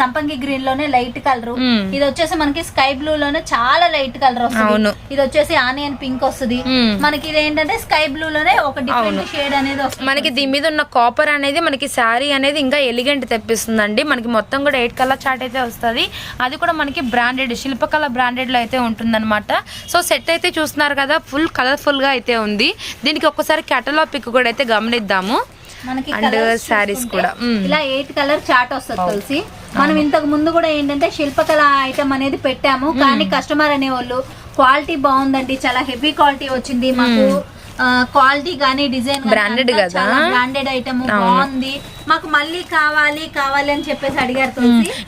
సంపంగి గ్రీన్లోనే లైట్ కలర్. ఇది వచ్చేసి మనకి స్కై బ్లూ లోనే చాలా లైట్ కలర్. వస్తుంది ఇది వచ్చేసి ఆనియన్ పింక్ వస్తుంది. మనకి ఇది ఏంటంటే స్కై బ్లూ లోనే ఒక డిఫరెంట్ షేడ్ అనేది వస్తుంది మనకి దీని మీద ఉన్న కాపర్ అనేది మనకి శారీ అనేది ఇంకా ఎలిగెంట్ తెప్పిస్తుందండి మనకి మొత్తం కూడా ఎయిట్ కలర్ చార్ట్ అయితే వస్తుంది అది కూడా మనకి బ్రాండెడ్ శిల్పకళ బ్రాండెడ్లో అయితే ఉంటుందన్నమాట. సో సెట్ అయితే చూస్తున్నారు కదా ఫుల్ కలర్ఫుల్గా అయితే ఉంది. దీనికి ఒక్కసారి కేటలాగ్ పిక్ కూడా అయితే గమనిద్దాము. మనకి sarees చూసుకుంటే కూడా. ఇలా ఎయిట్ కలర్ చార్ట్ వస్తుంది తెలిసి. మనం ఇంతకు ముందు కూడా ఏంటంటే శిల్పకళ ఐటమ్ అనేది పెట్టాము. కానీ కస్టమర్ అనేవాళ్ళు క్వాలిటీ బాగుందండి చాలా హెవీ క్వాలిటీ వచ్చింది. మాకు క్వాలిటీ గానీ డిజైన్ Branded కదా? బ్రాండెడ్ ఐటమ్ బాగుంది. మాకు మళ్ళీ కావాలి కావాలి అని చెప్పేసి అడిగారు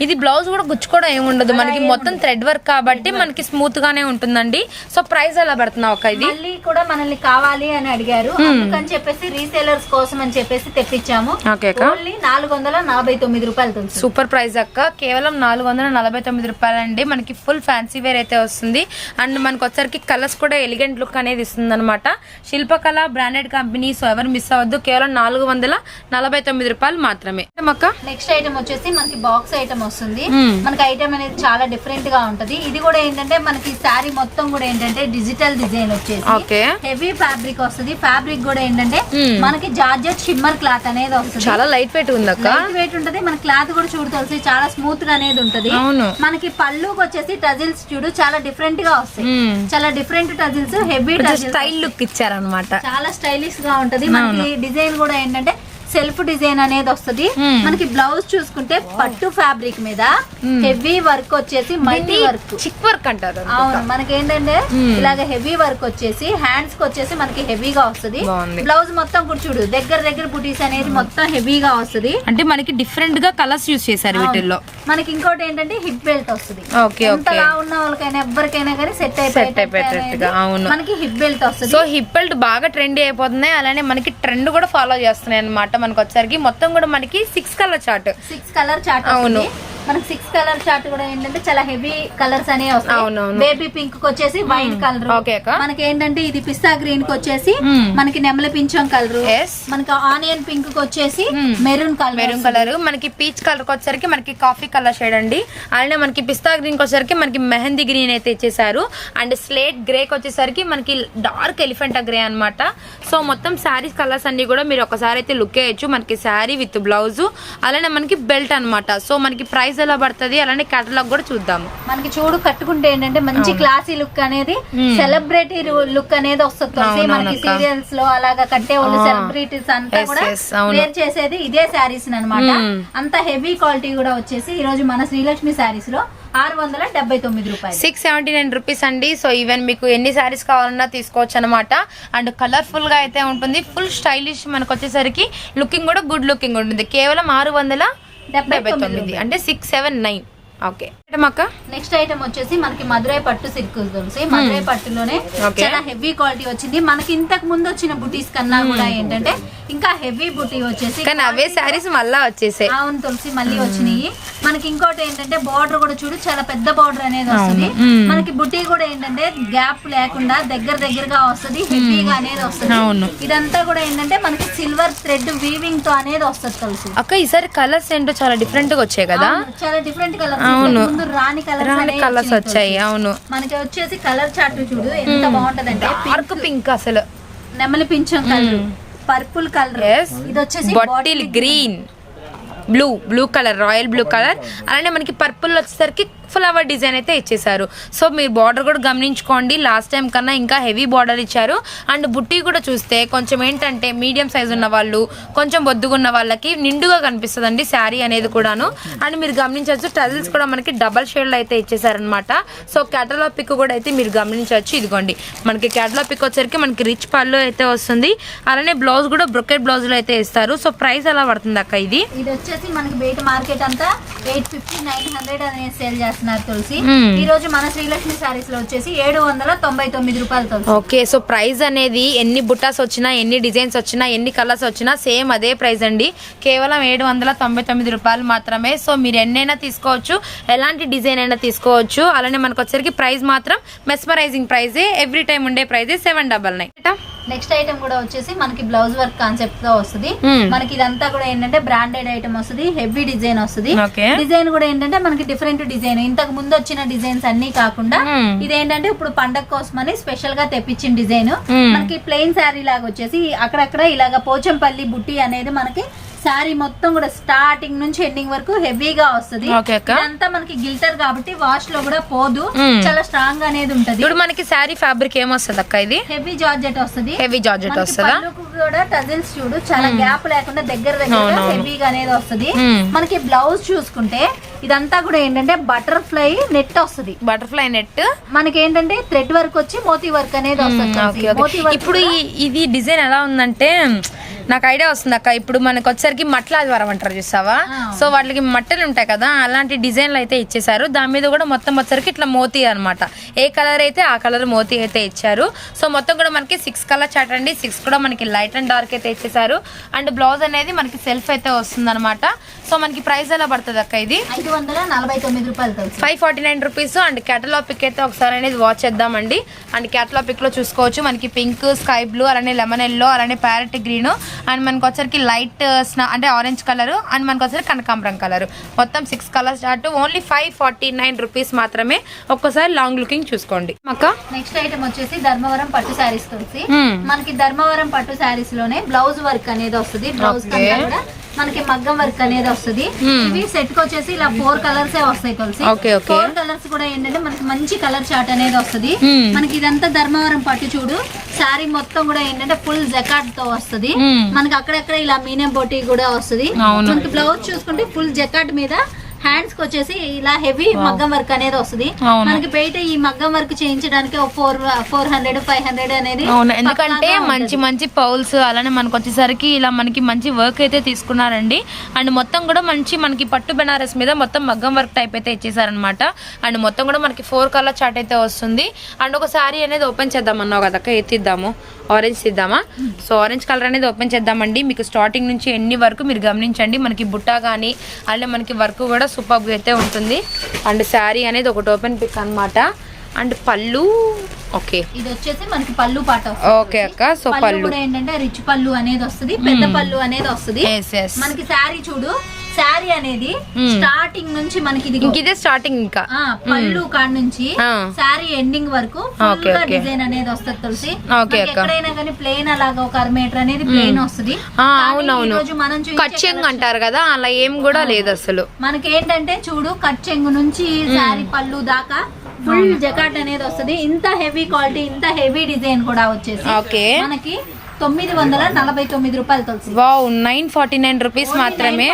ఇది బ్లౌజ్ కూడా గుచ్చుకోవడం ఏమి ఉండదు మనకి మొత్తం థ్రెడ్ వర్క్ కాబట్టి మనకి స్మూత్ గానే ఉంటుందండి. సో ప్రైస్ ఎలా పెడుతున్నావు ఒక ఇది? మళ్ళీ కూడా మనల్ని కావాలి అని అడిగారు. అందుకని చెప్పేసి రీసేలర్స్ కోసం అని చెప్పేసి తెప్పించాము. ఓన్లీ నాలుగు వందల నలభై తొమ్మిది రూపాయలు సూపర్ ప్రైస్ అక్క. కేవలం నాలుగు వందల నలభై తొమ్మిది రూపాయలండి. మనకి ఫుల్ ఫ్యాన్సీ వేర్ అయితే వస్తుంది. అండ్ మనకి వచ్చరికి కలర్స్ కూడా ఎలిగెంట్ లుక్ అనేది ఇస్తుంది అనమాట శిల్పకళ బ్రాండెడ్ కంపెనీ సో ఎవరు మిస్ అవ్వద్దు. కేవలం నాలుగు వందల నలభై తొమ్మిది రూపాయలు మాత్రమే. అక్క నెక్స్ట్ ఐటమ్ వచ్చేసి మనకి బాక్స్ ఐటమ్ వస్తుంది. మ్మ్. మనకి ఐటమ్ అనేది చాలా డిఫరెంట్గా ఉంటది. ఇది కూడా ఏంటంటే మనకి శారీ మొత్తం కూడా ఏంటంటే డిజిటల్ డిజైన్ వచ్చేసి ఓకే. హెవీ ఫ్యాబ్రిక్ వస్తుంది. ఫ్యాబ్రిక్ కూడా ఏంటంటే మ్మ్. మనకి జార్జెట్ షిమ్మర్ క్లాత్ అనేది వస్తుంది. చాలా లైట్ వెయిట్ ఉంది అక్క. లైట్ వెయిట్ ఉంటది. మన క్లాత్ కూడా చూడు తెలిసి చాలా స్మూత్గా అనేది ఉంటది. అవును. మనకి పళ్ళుకి వచ్చేసి టజిల్స్ చూడు చాలా డిఫరెంట్గా వస్తాయి. మ్మ్. చాలా different tassels heavy tassels style look ఇచ్చారనమాట. చాలా స్టైలిష్గా ఉంటది. మనకి డిజైన్ కూడా ఏంటంటే సెల్ఫ్ డిజైన్ అనేది వస్తుంది. Hmm. మనకి బ్లౌజ్ చూసుకుంటే పట్టు ఫ్యాబ్రిక్ మీద హెవీ వర్క్ వచ్చేసి మల్టీ వర్క్. చిక్ వర్క్ అంటారు అవును మనకి ఏంటంటే Hmm. ఇలాగ హెవీ వర్క్ వచ్చేసి హ్యాండ్స్కి వచ్చేసి మనకి హెవీగా వస్తుంది. బ్లౌజ్ మొత్తం కూడా చూడు దగ్గర దగ్గర బుటీస్ అనేది మొత్తం హెవీగా వస్తుంది. అంటే మనకి డిఫరెంట్గా కలర్స్ యూస్ చేశారు వీటిల్లో. మనకి ఇంకోటి ఏంటంటే హిప్ బెల్ట్ వస్తుంది. ఓకే ఎంత లా ఉన్న వాళ్ళకైనా ఎవరికైనా కానీ సెట్ అయిపోయేటట్టుగా, అవును. మనకి హిప్ బెల్ట్ వస్తుంది. సో హిప్ బెల్ట్ బాగా ట్రెండ్ అయిపోతున్నాయి. అలానే మనకి ట్రెండ్ కూడా ఫాలో చేస్తున్నాయి అనమాట మనకి వచ్చరికి మొత్తం కూడా మనకి six colour chart six colour chart అవును. మనకి సిక్స్ కలర్ చార్ట్ కూడా ఏంటంటే చాలా హెవీ కలర్స్ అనేవి వస్తాయి. బేబీ పింక్కి వచ్చేసి వైట్ కలర్ ఓకే అక్క. మనకి ఏంటంటే ఇది పిస్తా గ్రీన్కి వచ్చేసి మ్మ్. మనకి నెమలి పింఛం కలర్ మనకి ఆనియన్ పింక్కి వచ్చేసి. మెరూన్ కలర్ మెరూన్ కలర్ మనకి పీచ్ కలర్ వచ్చేసరికి మనకి కాఫీ కలర్ షేడ్ అండి. అలానే మనకి పిస్తా గ్రీన్ వచ్చేసరికి మనకి మెహందీ గ్రీన్ అయితే ఇచ్చేసారు అండ్ స్లేట్ గ్రే వచ్చేసరికి మనకి డార్క్ ఎలిఫెంట్ గ్రే అన్నమాట. సో మొత్తం శారీస్ కలర్స్ అన్ని కూడా మీరు ఒకసారి అయితే లుక్ వేయచ్చు మనకి శారీ విత్ బ్లౌజ్ అలానే మనకి బెల్ట్ అన్నమాట. సో మనకి ప్రైస్ ఎలా పడుతుంది అలానే కేటలాగ్ కూడా చూద్దాము మనకి చూడు కట్టుకుంటే ఏంటంటే మంచి క్లాసీ లుక్ అనేది. సెలబ్రిటీ లుక్ అనేది వస్తుంది మనకి. సీరియల్స్లో అలాగా కట్టే వాళ్ళు. సెలబ్రిటీస్ అంతా కూడా. వేర్ చేసేది ఇదే శారీస్ అనమాట. అంత హెవీ క్వాలిటీ కూడా వచ్చేసి ఈ రోజు మన శ్రీలక్ష్మి శారీస్లో ఆరు వందల డెబ్బై తొమ్మిది రూపాయలు సిక్స్ సెవెంటీ నైన్ రూపీస్ అండి సో ఈవెన్ మీకు ఎన్ని శారీస్ కావాలన్నా తీసుకోవచ్చు అనమాట అండ్ కలర్ఫుల్గా అయితే ఉంటుంది ఫుల్ స్టైలిష్ మనకు వచ్చేసరికి లుకింగ్ కూడా గుడ్ లుకింగ్ ఉంటుంది కేవలం ఆరు వందల డెబ్బై తొమ్మిది అంటే సిక్స్ సెవెన్ నైన్ ఓకే. అక్క? నెక్స్ట్ ఐటమ్ వచ్చేసి మనకి మధురై పట్టు సిల్క్ తులసి మధురై పట్టులోనే. చాలా హెవీ క్వాలిటీ వచ్చింది. మనకి ఇంతకు ముందు వచ్చిన బుటీస్ కన్నా కూడా ఏంటంటే ఇంకా హెవీ బుటీ వచ్చేసి కానీ అవే శారీస్ మళ్ళా వచ్చేసాయి. అవును తులసి మళ్ళీ వచ్చినాయి. మనకి ఇంకోటి ఏంటంటే బార్డర్ కూడా చూడు చాలా పెద్ద బార్డర్ అనేది వస్తుంది. మనకి బుటీ కూడా ఏంటంటే గ్యాప్ లేకుండా దగ్గర దగ్గరగా వస్తుంది హెవీగా అనేది వస్తుంది. ఇదంతా కూడా ఏంటంటే మనకి సిల్వర్ థ్రెడ్ వీవింగ్తో అనేది వస్తుంది తులసి. అక్క ఈసారి కలర్స్ ఏంటో చాలా డిఫరెంట్గా వచ్చాయి కదా. చాలా డిఫరెంట్ కలర్స్ అవును. రాని కలర్స్ వచ్చాయి అవును. మనకి వచ్చేసి కలర్ చార్ట్ చూడు ఎంత బాగుంటదంటే డార్క్ పింక్ అసలు. నెమలి పింఛం కలర్ పర్పుల్ కలర్. ఇది వచ్చేసి bottle green blue blue colour royal blue colour అలానే మనకి పర్పుల్ వచ్చేసరికి ఫ్లవర్ డిజైన్ అయితే ఇచ్చేసారు సో మీరు బార్డర్ కూడా గమనించుకోండి. లాస్ట్ టైం కన్నా ఇంకా హెవీ బార్డర్ ఇచ్చారు. అండ్ బుట్టి కూడా చూస్తే కొంచెం ఏంటంటే మీడియం సైజ్ ఉన్న వాళ్ళు కొంచెం బొద్దుగున్న వాళ్ళకి నిండుగా కనిపిస్తుందండి శారీ అనేది కూడాను. అండ్ మీరు గమనించవచ్చు టజిల్స్ కూడా మనకి డబల్ షేడ్లో అయితే ఇచ్చేసారనమాట సో క్యాటలా పిక్ కూడా అయితే మీరు గమనించవచ్చు. ఇదిగోండి మనకి క్యాటలా పిక్ వచ్చేసరికి మనకి రిచ్ పళ్ళు అయితే వస్తుంది. అలానే బ్లౌజ్ కూడా బ్రొకెట్ బ్లౌజ్లో అయితే ఇస్తారు. సో ప్రైస్ ఎలా పడుతుంది అక్క ఇది? ఇది వచ్చేసి మనకి బయట మార్కెట్ అంతా ఎయిట్ ఫిఫ్టీ నైన్ హండ్రెడ్ అనేది సేల్ చేస్తారు. చేస్తున్నారు తులసి. ఈ రోజు మన శ్రీలక్ష్మి సారీస్లో వచ్చేసి ఏడు వందల తొంభై తొమ్మిది రూపాయలు తులసి. ఓకే సో ప్రైస్ అనేది ఎన్ని బుట్టాస్ వచ్చినా ఎన్ని డిజైన్స్ వచ్చినా ఎన్ని కలర్స్ వచ్చినా సేమ్ అదే ప్రైస్ అండి. కేవలం ఏడు వందల తొంభై తొమ్మిది రూపాయలు మాత్రమే. సో మీరు ఎన్నైనా తీసుకోవచ్చు ఎలాంటి డిజైన్ అయినా తీసుకోవచ్చు. అలానే మనకు వచ్చరికి ప్రైస్ మాత్రం మెస్మరైజింగ్ ప్రైజే ఎవ్రీ టైం ఉండే ప్రైజే seven double nine next item కూడా వచ్చేసి మనకి బ్లౌజ్ వర్క్ కాన్సెప్ట్తో వస్తుంది. మనకి ఇదంతా కూడా ఏంటంటే బ్రాండెడ్ ఐటమ్ వస్తుంది హెవీ డిజైన్ వస్తుంది. డిజైన్ కూడా ఏంటంటే మనకి డిఫరెంట్ డిజైన్ ఇంతకు ముందు వచ్చిన డిజైన్స్ అన్ని కాకుండా. ఇదేంటంటే ఇప్పుడు పండగ కోసమని స్పెషల్గా తెప్పించిన డిజైన్. మనకి ప్లెయిన్ శారీ లాగా వచ్చేసి అక్కడక్కడ ఇలాగ పోచంపల్లి బుట్టి అనేది మనకి శారీ మొత్తం కూడా స్టార్టింగ్ నుంచి ఎండింగ్ వరకు హెవీగా వస్తుంది. ఇదంతా మనకి గిల్టర్ కాబట్టి వాష్లో కూడా పోదు. చాలా స్ట్రాంగ్ అనేది ఉంటది. ఇప్పుడు మనకి శారీ ఫ్యాబ్రిక్ ఏమొస్తుంది అక్క ఇది? హెవీ జార్జెట్ వస్తుంది. హెవీ జార్జెట్ వస్తుందా? కూడా టజిల్స్ చూడు చాలా గ్యాప్ లేకుండా దగ్గర దగ్గర. హెవీగా అనేది వస్తుంది. మనకి బ్లౌజ్ చూసుకుంటే ఇదంతా కూడా ఏంటంటే బటర్ఫ్లై నెట్ వస్తుంది. Butterfly net? మనకి ఏంటంటే థ్రెడ్ వర్క్ వచ్చి మోతీ వర్క్ అనేది వస్తుంది. ఇప్పుడు ఇది డిజైన్ ఎలా ఉందంటే నాకు ఐడియా వస్తుంది అక్క. ఇప్పుడు మనకు వచ్చరికి మట్ల ఆదివారం అంటారు చూసావా. సో వాటికి మట్టలు ఉంటాయి కదా అలాంటి డిజైన్లు అయితే ఇచ్చేసారు దాని మీద కూడా మొత్తం వచ్చరికి ఇట్లా మోతీ అన్నమాట. ఏ కలర్ అయితే ఆ కలర్ మోతీ అయితే ఇచ్చారు. సో మొత్తం కూడా మనకి సిక్స్ కలర్ చాట్ అండి. సిక్స్ కూడా మనకి లైట్ అండ్ డార్క్ అయితే ఇచ్చేసారు అండ్ బ్లౌజ్ అనేది మనకి సెల్ఫ్ అయితే వస్తుంది సో మనకి ప్రైస్ ఎలా పడుతుంది అక్క ఇది? ఐదు వందల నలభై తొమ్మిది రూపాయలు తెలుసు. Five forty nine rupees and catalogue pic అయితే ఒకసారి అనేది వాచ్ చేద్దామండి. అండ్ క్యాటలాగ్ పిక్లో చూసుకోవచ్చు. మనకి పింక్ స్కై బ్లూ అలానే లెమన్ ఎల్లో అలానే ప్యారెట్ గ్రీన్ అండ్ మనకి వచ్చరికి లైట్ అంటే ఆరెంజ్ కలర్ అండ్ మనకి వచ్చరికి కనకాంబరం కలర్. మొత్తం six colours start only five forty nine rupees మాత్రమే ఒక్కసారి లాంగ్ లుకింగ్ చూసుకోండి. అక్క? నెక్స్ట్ ఐటమ్ వచ్చేసి ధర్మవరం పట్టు శారీస్ తెలిసి Hmm. మనకి ధర్మవరం పట్టు శారీస్లోనే బ్లౌజ్ వర్క్ అనేది వస్తుంది. బ్లౌజ్ కూడా మనకి మగ్గం వర్క్ అనేది వస్తుంది. ఇవి సెట్కి వచ్చేసి ఇలా ఫోర్ కలర్స్ వస్తాయి కలిసి. ఫోర్ కలర్స్ కూడా ఏంటంటే మనకి మంచి కలర్ చార్ట్ అనేది వస్తుంది. మనకి ఇదంతా ధర్మవరం పట్టు చూడు. శారీ మొత్తం కూడా ఏంటంటే ఫుల్ జకాట్తో వస్తుంది. మనకి అక్కడక్కడ ఇలా మీనం బొట్టి కూడా వస్తుంది. మనకి బ్లౌజ్ చూసుకుంటే ఫుల్ జకాట్ మీద హ్యాండ్స్కి వచ్చేసి ఇలా హెవీ మగ్గం వర్క్ అనేది వస్తుంది. మనకి బయట ఈ మగ్గం వర్క్ చేయించడానికి four four hundred five hundred అనేది అవును. ఎందుకంటే మంచి. మంచి పౌల్స్ అలానే మనకు వచ్చేసరికి ఇలా మనకి మంచి వర్క్ అయితే తీసుకున్నారండి. అండ్ మొత్తం కూడా మంచి మనకి పట్టు బెనారస్ మీద మొత్తం మగ్గం వర్క్ టైప్ అయితే ఇచ్చేసారనమాట అండ్ మొత్తం కూడా మనకి ఫోర్ కలర్ చార్ట్ అయితే వస్తుంది. అండ్ ఒక శారీ అనేది ఓపెన్ చేద్దాం అన్నావు కదా ఎత్తిద్దాము ఆరెంజ్ ఇద్దామా సో ఆరెంజ్ కలర్ అనేది ఓపెన్ చేద్దామండి. మీకు స్టార్టింగ్ నుంచి ఎన్ని వరకు మీరు గమనించండి. మనకి బుట్ట కానీ అలానే మనకి వర్క్ కూడా సూపర్గా అయితే ఉంటుంది. అండ్ శారీ అనేది ఒకటి ఓపెన్ పిక్ అన్నమాట. అండ్ పళ్ళు ఓకే. ఇది వచ్చేసి మనకి పళ్ళు పాట. ఓకే అక్క. సో పళ్ళు ఏంటంటే రిచ్ పళ్ళు అనేది వస్తుంది పెద్ద పళ్ళు అనేది వస్తుంది. మనకి శారీ చూడు. శారీ అనేది. స్టార్టింగ్ నుంచి మనకి ఇది స్టార్టింగ్ ఇంకా. పళ్ళు కాడ నుంచి. శారీ ఎండింగ్ వరకు. డిజైన్ అనేది వస్తుంది తులసి. ఎక్కడైనా కానీ ప్లేన్ అలాగా ఒక మీటర్ అనేది ప్లేన్ వస్తుంది. అవునవును. మనం కచ్చెంగ్ collection- అంటారు కదా అలా ఏం కూడా లేదు అసలు. మనకి ఏంటంటే చూడు కట్ చెంగు నుంచి శారీ పళ్ళు దాకా ఫుల్ జకాట్ అనేది వస్తుంది. ఇంత హెవీ క్వాలిటీ ఇంత హెవీ డిజైన్ కూడా వచ్చేసి మనకి తొమ్మిది వందల నలభై తొమ్మిది రూపాయలు తెలుసు wow nine forty nine rupees మాత్రమే?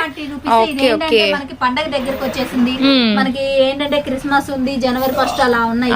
Okay okay. మనకి పండగ దగ్గరకు వచ్చేసింది. మనకి ఏంటంటే క్రిస్మస్ ఉంది జనవరి ఫస్ట్ అలా ఉన్నాయి.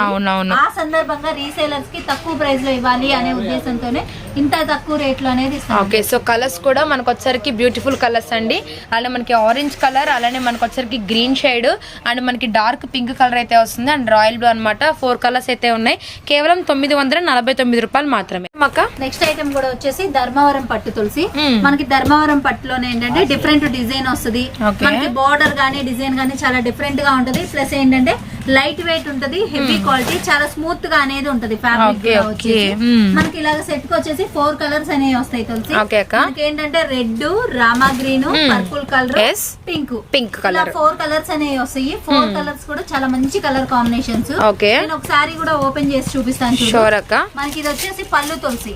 ఆ సందర్భంగా రీసేలర్స్కి తక్కువ ప్రైస్లో ఇవ్వాలి అనే ఉద్దేశంతోనే ఇంత తక్కువ రేట్లో అనేది ఓకే సో కలర్స్ కూడా మనకు వచ్చరికి బ్యూటిఫుల్ కలర్స్ అండి. అలానే మనకి ఆరెంజ్ కలర్ అలానే మనకు వచ్చరికి గ్రీన్ షేడ్ అండ్ మనకి డార్క్ పింక్ కలర్ అయితే వస్తుంది. అండ్ రాయల్ బ్లూ అన్నమాట ఫోర్ కలర్స్ అయితే ఉన్నాయి. కేవలం తొమ్మిది వందల నలభై తొమ్మిది రూపాయలు మాత్రమే. అక్క? నెక్స్ట్ ఐటమ్ కూడా వచ్చేసి ధర్మవరం పట్టు తులసి. మ్మ్. మనకి ధర్మవరం పట్టులోనే ఏంటంటే డిఫరెంట్ డిజైన్ వస్తుంది. మనకి బోర్డర్ గానీ డిజైన్ గానీ చాలా డిఫరెంట్గా ఉంటది. ప్లస్ ఏంటంటే లైట్ వెయిట్ ఉంటది హెవీ క్వాలిటీ చాలా స్మూత్గా అనేది ఉంటది ఫ్యాబ్రిక్. మ్మ్. మనకి ఇలాగ సెట్కి వచ్చేసి ఫోర్ కలర్స్ అనేవి వస్తాయి తులసి. మనకి ఏంటంటే red Rama green. Purple colour. Pink pink colour four colours అనేవి వస్తాయి. ఫోర్ కలర్స్ కూడా చాలా మంచి కలర్ కాంబినేషన్స్ ఓకే. నేను ఒకసారి కూడా ఓపెన్ చేసి చూపిస్తాను షోర్ అక్క. మనకి ఇది వచ్చేసి పళ్ళు తులసి.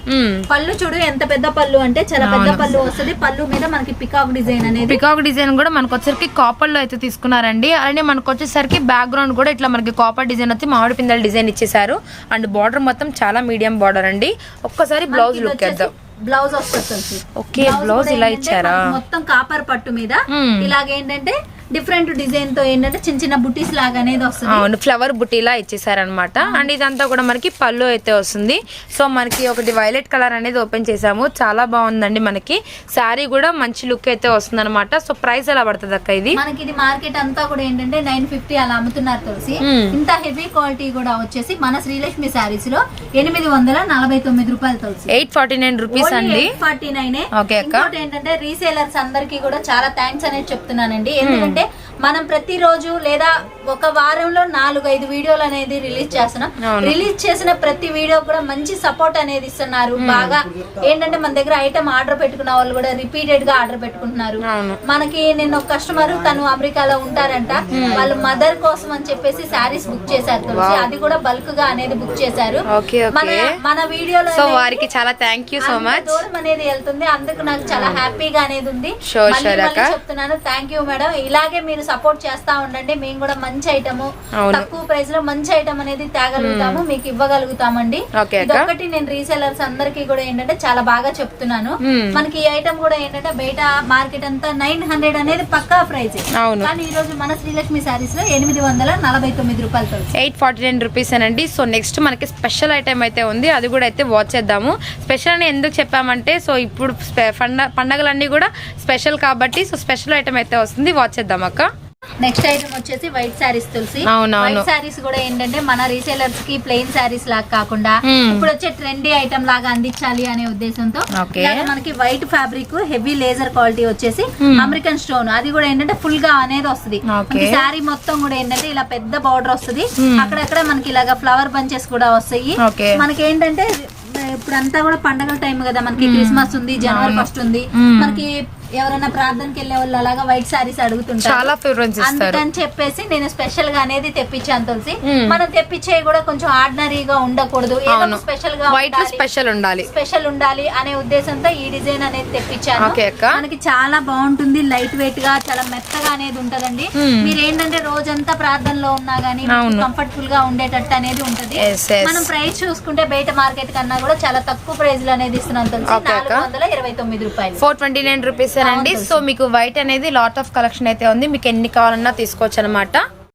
పళ్ళు చూడు ఎంత పెద్ద పళ్ళు అంటే చాలా పెద్ద పళ్ళు వస్తుంది. పళ్ళు మీద మనకి పికాక్ డిజైన్ అనేది పికాక్ డిజైన్ కూడా మనకు వచ్చరికి కాపర్లో అయితే తీసుకున్నారండి. అలానే మనకు వచ్చేసరికి బ్యాక్గ్రౌండ్ కూడా ఇట్లా మనకి కాపర్ డిజైన్ వచ్చి మామిడి పిందల డిజైన్ ఇచ్చేసారు అండ్ బార్డర్ మొత్తం చాలా మీడియం బార్డర్ అండి. ఒక్కసారి బ్లౌజ్ లుక్ వేద్దాం బ్లౌజ్ వస్తుంది. ఓకే, కూడా ఇలా ఇచ్చారా? మొత్తం కాపర్ పట్టు మీద. మ్మ్. ఇలాగేంటంటే డిఫరెంట్ డిజైన్తో ఏంటంటే చిన్న చిన్న బుటీస్ లాగా అనేది వస్తుంది. అవును ఫ్లవర్ బుటీలా ఇచ్చేసారనమాట. అండ్ ఇదంతా కూడా మనకి పళ్ళు అయితే వస్తుంది. సో మనకి ఒకటి వైలెట్ కలర్ అనేది ఓపెన్ చేసాము చాలా బాగుందండి మనకి. శారీ కూడా మంచి లుక్ అయితే వస్తుంది అనమాట సో ప్రైస్ ఎలా పడుతుంది అక్క ఇది? మనకి ఇది మార్కెట్ అంతా కూడా ఏంటంటే నైన్ ఫిఫ్టీ అలా అమ్ముతున్నారు తులసి. ఇంత హెవీ క్వాలిటీ కూడా వచ్చేసి మన శ్రీలక్ష్మి శారీస్లో ఎనిమిది వందల నలభై తొమ్మిది రూపాయలు Tulasi. Eight forty nine rupees అండి. Forty nine. ఇంకోటి ఏంటంటే రీసేలర్స్ అందరికి కూడా చాలా థ్యాంక్స్ అనేది చెప్తున్నానండి. ఎందుకంటే మనం ప్రతిరోజు లేదా ఒక వారంలో నాలుగు ఐదు వీడియోలు అనేది రిలీజ్ చేస్తున్నాం. రిలీజ్ చేసిన ప్రతి వీడియో కూడా మంచి సపోర్ట్ అనేది ఇస్తున్నారు. బాగా ఏంటంటే మన దగ్గర ఐటమ్ ఆర్డర్ పెట్టుకున్న వాళ్ళు కూడా రిపీటెడ్గా ఆర్డర్ పెట్టుకుంటున్నారు. మనకి నిన్న ఒక కస్టమర్ తను అమెరికాలో ఉంటారంట. వాళ్ళ మదర్ కోసం అని చెప్పేసి శారీస్ బుక్ చేశారు తులసి. అది కూడా బల్క్గా అనేది బుక్ చేశారు. మన మన వీడియోలో సో వారికి చాలా థ్యాంక్ యూ సో మచ్ దూరం అనేది వెళ్తుంది. అందుకు నాకు చాలా హ్యాపీగా అనేది ఉంది. చెప్తున్నాను. థ్యాంక్ యూ మేడం ఇలాగే మీరు సపోర్ట్ చేస్తా ఉండండి. మేము కూడా మంచి ఐటమ్. తక్కువ ప్రైస్లో మంచి ఐటమ్ అనేది తేగలుగుతాము మీకు ఇవ్వగలుగుతామండి. ఒకటి నేను రీసెలర్స్ అందరికి కూడా ఏంటంటే చాలా బాగా చెప్తున్నాను. మనకి ఈ ఐటమ్ కూడా ఏంటంటే బయట మార్కెట్ అంతా నైన్ హండ్రెడ్ అనేది పక్కా ప్రైస్ కానీ ఈ రోజు మన శ్రీలక్ష్మి సారీస్లో ఎనిమిది వందల నలభై తొమ్మిది రూపాయలు తెలుసు ఎయిట్ ఫార్టీ నైన్ రూపీస్ అనండి. సో నెక్స్ట్ మనకి స్పెషల్ ఐటమ్ అయితే ఉంది. అది కూడా అయితే వాచ్ చేద్దాము. స్పెషల్ అని ఎందుకు చెప్పామంటే సో ఇప్పుడు పండగలన్నీ కూడా స్పెషల్ కాబట్టి సో స్పెషల్ ఐటమ్ అయితే వస్తుంది. వాచ్ చేద్దాం. అక్క నెక్స్ట్ ఐటమ్ వచ్చేసి white saris Tulasi. White saris కూడా ఏంటంటే మన రీసేలర్స్కి ప్లెయిన్ శారీస్ లాగా కాకుండా. ఇప్పుడు వచ్చే ట్రెండీ ఐటమ్ లాగా అందించాలి అనే ఉద్దేశంతో మనకి white fabric heavy laser quality వచ్చేసి. అమెరికన్ స్టోన్ అది కూడా ఏంటంటే ఫుల్గా అనేది వస్తుంది శారీ మొత్తం కూడా ఏంటంటే ఇలా పెద్ద బార్డర్ వస్తుంది. అక్కడక్కడ మనకి ఇలాగ ఫ్లవర్ బంచెస్ కూడా వస్తాయి. మనకి ఏంటంటే ఇప్పుడు అంతా కూడా పండగల టైం కదా మనకి క్రిస్మస్ ఉంది జనవరి ఫస్ట్ ఉంది. మనకి ఎవరైనా ప్రార్థనకి వెళ్ళే వాళ్ళు అలాగా వైట్ శారీస్ అడుగుతుంటారు. చాలా ప్రిఫరెన్స్ ఇస్తారు. అందుకని చెప్పేసి నేను స్పెషల్గా అనేది తెప్పించాను తులసి. మనం తెప్పించే కూడా కొంచెం ఆర్డినరీగా ఉండకూడదు. ఏదో స్పెషల్గా వైట్ స్పెషల్ ఉండాలి. స్పెషల్ ఉండాలి. అనే ఉద్దేశంతో ఈ డిజైన్ అనేది తెప్పించాను. మనకి చాలా బాగుంటుంది. లైట్ వెయిట్గా చాలా మెత్తగా అనేది ఉంటదండి. మీరు ఏంటంటే రోజంతా ప్రార్థనలో ఉన్నా గానీ. కంఫర్టబుల్గా ఉండేటట్టు అనేది ఉంటది. మనం ప్రైస్ చూసుకుంటే బయట మార్కెట్ కన్నా కూడా చాలా తక్కువ ప్రైస్లో అనేది ఇస్తున్నాం తెలిసి. నాలుగు వందల ఇరవై తొమ్మిది రూపాయలు. ఫోర్ ట్వంటీ నైన్ రూపీస్ అవును, సో మీకు వైట్ అనేది లాట్ ఆఫ్ కలెక్షన్ అయితే ఉంది. మీకు ఎన్ని కావాలన్నా తీసుకోవచ్చు అనమాట